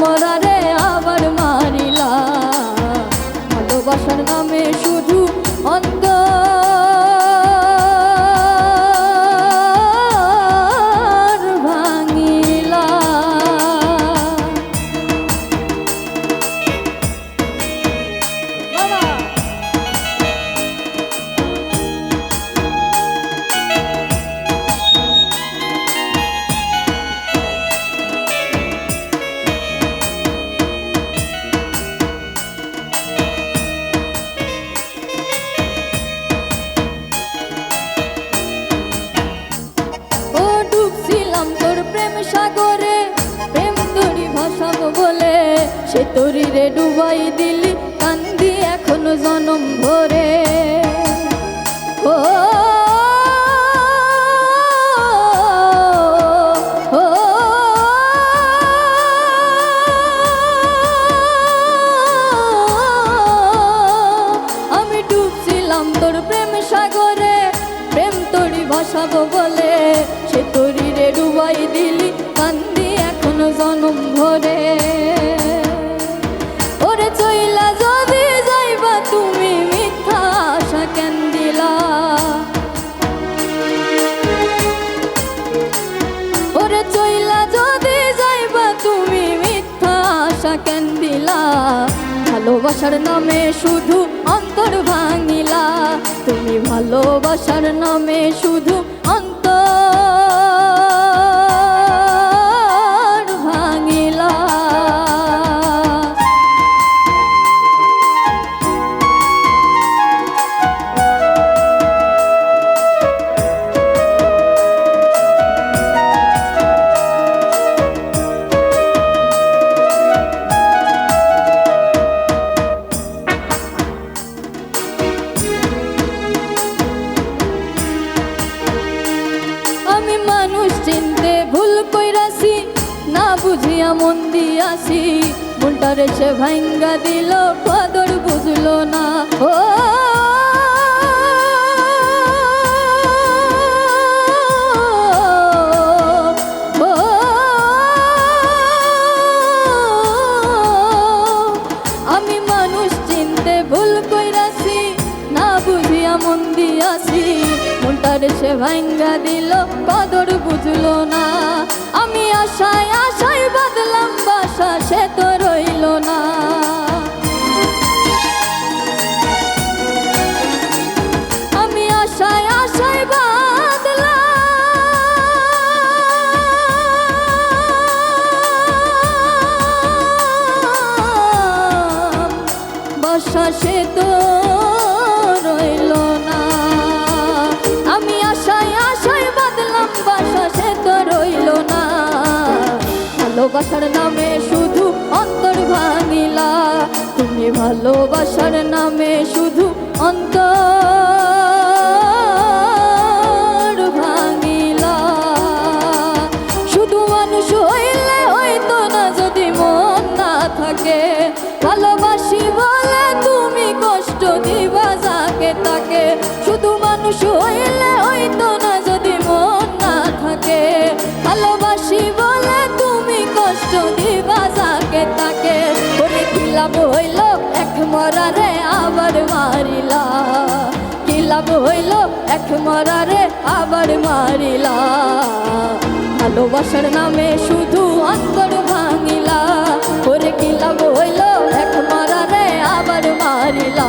মরারে সে তোরি রে ডুবাই দিলি কান্দি এখনও জনম ভরে ও আমি ডুবছিলাম তোর প্রেম সাগরে প্রেম তোরি ভাসাবো বলে সে তোরি রে ডুবাই দিলি কান্দি এখনও জনম ভরে ভালোবাসার নামে শুধু অন্তর ভাঙিলা। তুমি ভালোবাসার নামে শুধু অন্তর কইরাছি, না বুঝিয়া মন দিয়াছি। মনটারে সে ভাঙ্গা দিল কদর বুঝলো না। ও আমি মানুষ চিনতে ভুল কইরাছি, না মন মনটারে সে ভাঙ্গা দিল কদর বুঝলো না। আমি আশায় আশায় বাদলাম ভালোবাসার নামে শুধু অন্তর ভাঙিলা। তুমি ভালোবাসার নামে শুধু অন্তর ভাঙিলা। শুধু মানুষ হইলে হইতো না, যদি মন না থাকে, ভালোবাসি বলে তুমি কষ্ট দিবা যাকে তাকে। শুধু মানুষ হইলে হইতো না, যদি মন না থাকে, ভালোবাসি কষ্ট দিবা তাকে ওরে কিলাপ হইল এক মরারে আবার মারিলা। কিলাপ হইল এক মরারে আবার মারিলা। ভালোবাসার নামে শুধু অন্তর ভাঙিলা। ওরে কিলাপ হইল এক মরারে আবার মারিলা।